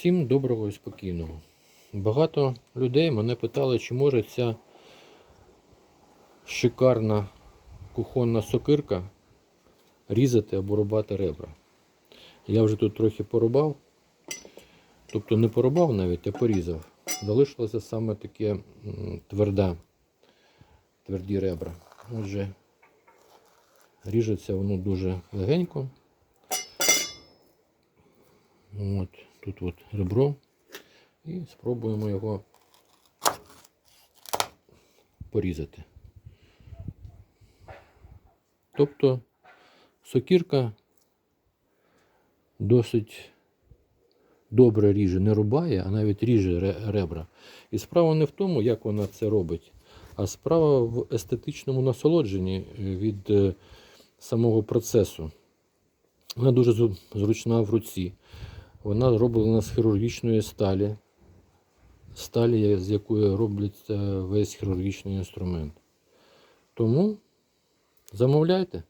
Всім доброго і спокійного. Багато людей мене питали, чи може ця шикарна кухонна сокирка різати або рубати ребра. Я вже тут трохи порубав, тобто не порубав навіть, а порізав. Залишилося саме таке м, тверде, тверді ребра. Отже, ріжеться воно дуже легенько. От, тут от ребро. І спробуємо його порізати. Тобто сокірка досить добре ріже, не рубає, а навіть ріже ребра. І справа не в тому, як вона це робить, а справа в естетичному насолодженні від е, самого процесу. Вона дуже зручна в руці. Вона зроблена з хірургічної сталі, сталі, з якої робляться весь хірургічний інструмент. Тому замовляйте.